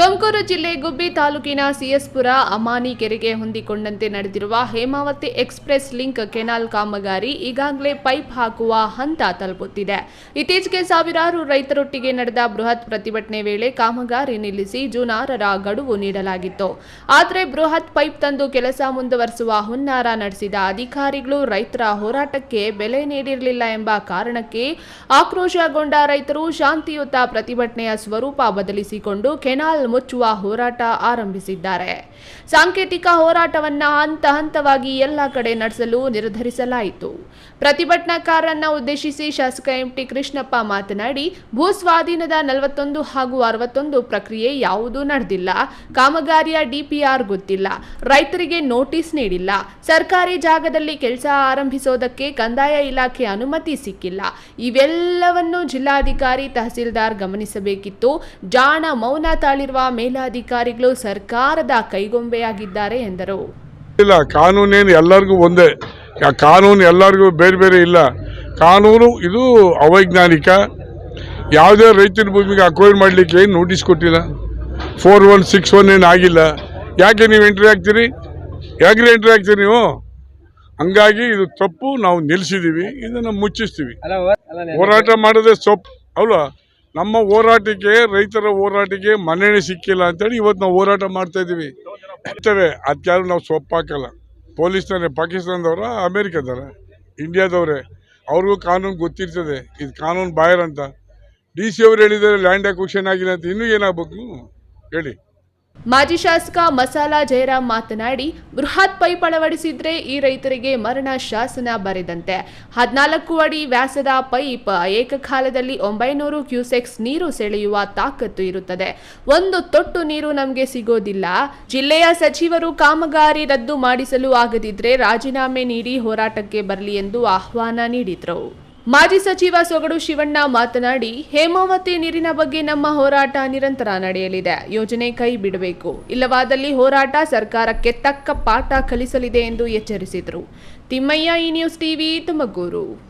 ತುಮಕೂರು ಜಿಲ್ಲೆ ಗುಬ್ಬಿ ತಾಲೂಕಿನ ಸಿಎಸ್ಪುರ ಅಮಾನಿ ಕೆರೆಗೆ ಹೊಂದಿಕೊಂಡಂತೆ ನಡೆದಿರುವ ಹೇಮಾವತಿ ಎಕ್ಸ್ಪ್ರೆಸ್ ಲಿಂಕ್ ಕೆನಾಲ್ ಕಾಮಗಾರಿ ಈಗಾಗಲೇ ಪೈಪ್ ಹಾಕುವ ಹಂತ ತಲುಪುತ್ತಿದೆ. ಇತ್ತೀಚೆಗೆ ಸಾವಿರಾರು ರೈತರೊಟ್ಟಿಗೆ ನಡೆದ ಬೃಹತ್ ಪ್ರತಿಭಟನೆ ವೇಳೆ ಕಾಮಗಾರಿ ನಿಲ್ಲಿಸಿ ಜೂನ್ ಆರರ ಗಡುವು ನೀಡಲಾಗಿತ್ತು. ಆದರೆ ಬೃಹತ್ ಪೈಪ್ ತಂದು ಕೆಲಸ ಮುಂದುವರಿಸುವ ಹುನ್ನಾರ ನಡೆಸಿದ ಅಧಿಕಾರಿಗಳು ರೈತರ ಹೋರಾಟಕ್ಕೆ ಬೆಲೆ ನೀಡಿರಲಿಲ್ಲ ಎಂಬ ಕಾರಣಕ್ಕೆ ಆಕ್ರೋಶಗೊಂಡ ರೈತರು ಶಾಂತಿಯುತ ಪ್ರತಿಭಟನೆಯ ಸ್ವರೂಪ ಬದಲಿಸಿಕೊಂಡು ಕೆನಾಲ್ ಮುಚ್ಚುವ ಹೋರಾಟ ಆರಂಭಿಸಿದ್ದಾರೆ. ಸಾಂಕೇತಿಕ ಹೋರಾಟವನ್ನ ಹಂತ ಹಂತವಾಗಿ ಎಲ್ಲ ಕಡೆ ನಡೆಸಲು ನಿರ್ಧರಿಸಲಾಯಿತು. ಪ್ರತಿಭಟನಾಕಾರರನ್ನ ಉದ್ದೇಶಿಸಿ ಶಾಸಕ ಎಂಟಿ ಕೃಷ್ಣಪ್ಪ ಮಾತನಾಡಿ ಭೂ ಸ್ವಾಧೀನದ ನಲವತ್ತೊಂದು ಹಾಗೂ ಅರವತ್ತೊಂದು ಪ್ರಕ್ರಿಯೆ ಯಾವುದೂ ನಡೆದಿಲ್ಲ. ಕಾಮಗಾರಿಯ ಡಿಪಿಆರ್ ಗೊತ್ತಿಲ್ಲ. ರೈತರಿಗೆ ನೋಟಿಸ್ ನೀಡಿಲ್ಲ. ಸರ್ಕಾರಿ ಜಾಗದಲ್ಲಿ ಕೆಲಸ ಆರಂಭಿಸೋದಕ್ಕೆ ಕಂದಾಯ ಇಲಾಖೆ ಅನುಮತಿ ಸಿಕ್ಕಿಲ್ಲ. ಇವೆಲ್ಲವನ್ನೂ ಜಿಲ್ಲಾಧಿಕಾರಿ ತಹಸೀಲ್ದಾರ್ ಗಮನಿಸಬೇಕಿತ್ತು. ಜಾಣ ಮೌನ ತಾಳಿರುವ ಮೇಲಾಧಿಕಾರಿಗಳು ಸರ್ಕಾರದ ಕೈಗೊಂಬೆಯಾಗಿದ್ದಾರೆ ಎಂದರು. ಇಲ್ಲ ಕಾನೂನೇನು ಎಲ್ಲರಿಗೂ ಒಂದೇ. ಆ ಕಾನೂನು ಎಲ್ಲರಿಗೂ ಬೇರೆ ಬೇರೆ ಇಲ್ಲ. ಕಾನೂನು ಇದು ಅವೈಜ್ಞಾನಿಕ. ಯಾವುದೇ ರೈತನ ಭೂಮಿಗೆ ಅಕ್ವೈರ್ ಮಾಡಲಿಕ್ಕೆ ಏನು ನೋಟಿಸ್ ಕೊಟ್ಟಿಲ್ಲ. ಫೋರ್ ಒನ್ ಸಿಕ್ಸ್ ಒನ್ ಏನು ಆಗಿಲ್ಲ. ಯಾಕೆ ನೀವು ಎಂಟ್ರಿ ಆಗ್ತೀರಿ? ಯಾಕೆ ಎಂಟ್ರಿ ಆಗ್ತೀರಿ ನೀವು? ಹಂಗಾಗಿ ಇದು ತಪ್ಪು ನಾವು ನಿಲ್ಲಿಸಿದ್ದೀವಿ. ಇದನ್ನು ಮುಚ್ಚಿಸ್ತೀವಿ. ಹೋರಾಟ ಮಾಡೋದೇ ಸೊಪ್ಪು. ಅಲ್ವಾ? ನಮ್ಮ ಹೋರಾಟಕ್ಕೆ, ರೈತರ ಹೋರಾಟಕ್ಕೆ ಮನ್ನಣೆ ಸಿಕ್ಕಿಲ್ಲ ಅಂತೇಳಿ ಇವತ್ತು ನಾವು ಹೋರಾಟ ಮಾಡ್ತಾ ಅಷ್ಟೇ ಅದ್ಯಾರು ನಾವು ಸೊಪ್ಪು ಹಾಕಲ್ಲ. ಪೊಲೀಸ್ನವರೇ, ಪಾಕಿಸ್ತಾನದವರ, ಅಮೇರಿಕದವರ, ಇಂಡಿಯಾದವ್ರೆ, ಅವ್ರಿಗೂ ಕಾನೂನು ಗೊತ್ತಿರ್ತದೆ. ಇದು ಕಾನೂನು ಬಾಯರ್ ಅಂತ. ಡಿ ಸಿ ಅವ್ರು ಹೇಳಿದ್ದಾರೆ, ಲ್ಯಾಂಡ್ ಅಕ್ವಿಷನ್ ಆಗಿಲ್ಲ ಅಂತ. ಇನ್ನೂ ಏನಾಗಬೇಕು? ಹೇಳಿ. ಮಾಜಿ ಶಾಸಕ ಮಸಾಲಾ ಜಯರಾಮ್ ಮಾತನಾಡಿ, ಬೃಹತ್ ಪೈಪ್ ಅಳವಡಿಸಿದ್ರೆ ಈ ರೈತರಿಗೆ ಮರಣ ಶಾಸನ ಬರೆದಂತೆ. ಹದಿನಾಲ್ಕು ಅಡಿ ವ್ಯಾಸದ ಪೈಪ್ ಏಕಕಾಲದಲ್ಲಿ ಒಂಬೈನೂರು ಕ್ಯೂಸೆಕ್ಸ್ ನೀರು ಸೆಳೆಯುವ ತಾಕತ್ತು ಇರುತ್ತದೆ. ಒಂದು ತೊಟ್ಟು ನೀರು ನಮಗೆ ಸಿಗೋದಿಲ್ಲ. ಜಿಲ್ಲೆಯ ಸಚಿವರು ಕಾಮಗಾರಿ ರದ್ದು ಮಾಡಿಸಲು ಆಗದಿದ್ರೆ ರಾಜೀನಾಮೆ ನೀಡಿ ಹೋರಾಟಕ್ಕೆ ಬರಲಿ ಎಂದು ಆಹ್ವಾನ ನೀಡಿದರು. ಮಾಜಿ ಸಚಿವ ಸೊಗಡು ಶಿವಣ್ಣ ಮಾತನಾಡಿ, ಹೇಮಾವತಿ ನೀರಿನ ಬಗ್ಗೆ ನಮ್ಮ ಹೋರಾಟ ನಿರಂತರ ನಡೆಯಲಿದೆ. ಯೋಜನೆ ಕೈ ಬಿಡಬೇಕು. ಇಲ್ಲವಾದಲ್ಲಿ ಹೋರಾಟ ಸರ್ಕಾರಕ್ಕೆ ತಕ್ಕ ಪಾಠ ಕಲಿಸಲಿದೆ ಎಂದು ಎಚ್ಚರಿಸಿದರು. ತಿಮ್ಮಯ್ಯ, ಈ ನ್ಯೂಸ್ ಟಿವಿ ತುಮಕೂರು.